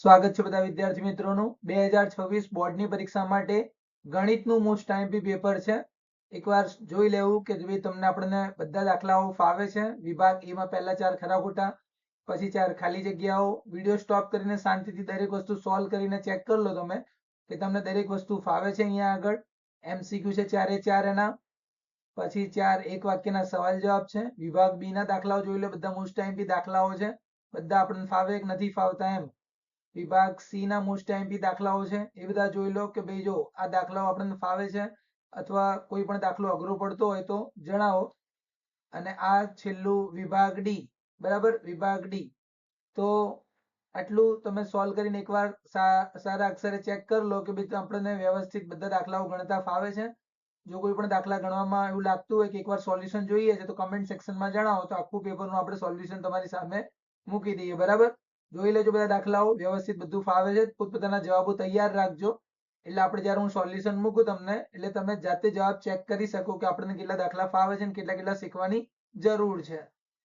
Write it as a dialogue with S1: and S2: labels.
S1: સ્વાગત છે બધા વિદ્યાર્થી મિત્રોનું. બે હજાર છવ્વીસ બોર્ડની પરીક્ષા માટે ગણિતનું મોસ્ટ ટાઈમપી પેપર છે. એકવાર જોઈ લેવું કે ભાઈ તમને આપણને બધા દાખલાઓ ફાવે છે. વિભાગ એમાં પહેલા ચાર ખરા ખોટા, પછી ચાર ખાલી જગ્યાઓ. વીડિયો સ્ટોપ કરીને શાંતિથી દરેક વસ્તુ સોલ્વ કરીને ચેક કરી લો તમે કે તમને દરેક વસ્તુ ફાવે છે અહીંયા આગળ. એમસીક્યુ છે ચારે ચાર એના. પછી ચાર એક વાક્યના સવાલ જવાબ છે. વિભાગ બી ના દાખલાઓ જોઈ લો, બધા મોસ્ટ ટાઈમપી દાખલાઓ છે. બધા આપણને ફાવે કે નથી ફાવતા એમ. વિભાગ સી ના મોસ્ટ ટાઈમપી દાખલાઓ છે. એ બધા જોઈ લો કે ભાઈ જો આ દાખલાઓ આપણને ફાવે છે અથવા કોઈ પણ દાખલો અઘરો પડતો હોય તો જણાવો. અને આ છેલ્લું વિભાગ ડી બરાબર? વિભાગ ડી તો આટલું તમે સોલ્વ કરીને એકવાર સારા અક્ષરે ચેક કરી લો કે ભાઈ આપણને વ્યવસ્થિત બધા દાખલાઓ ગણતા ફાવે છે. જો કોઈ પણ દાખલા ગણવામાં એવું લાગતું હોય કે એકવાર સોલ્યુશન જોઈએ છે તો કમેન્ટ સેક્શનમાં જણાવો તો આખું પેપરનું આપણે સોલ્યુશન તમારી સામે મૂકી દઈએ, બરાબર? જોઈ લેજો બધા દાખલાઓ, વ્યવસ્થિત બધું ફાવે છે. પોતપોતાના જવાબો તૈયાર રાખજો. એટલે આપણે જ્યારે હું સોલ્યુશન મૂકું તમને, એટલે તમે જાતે જવાબ ચેક કરી શકો કે આપણને કેટલા દાખલા ફાવે છે અને કેટલા કેટલા શીખવાની જરૂર છે.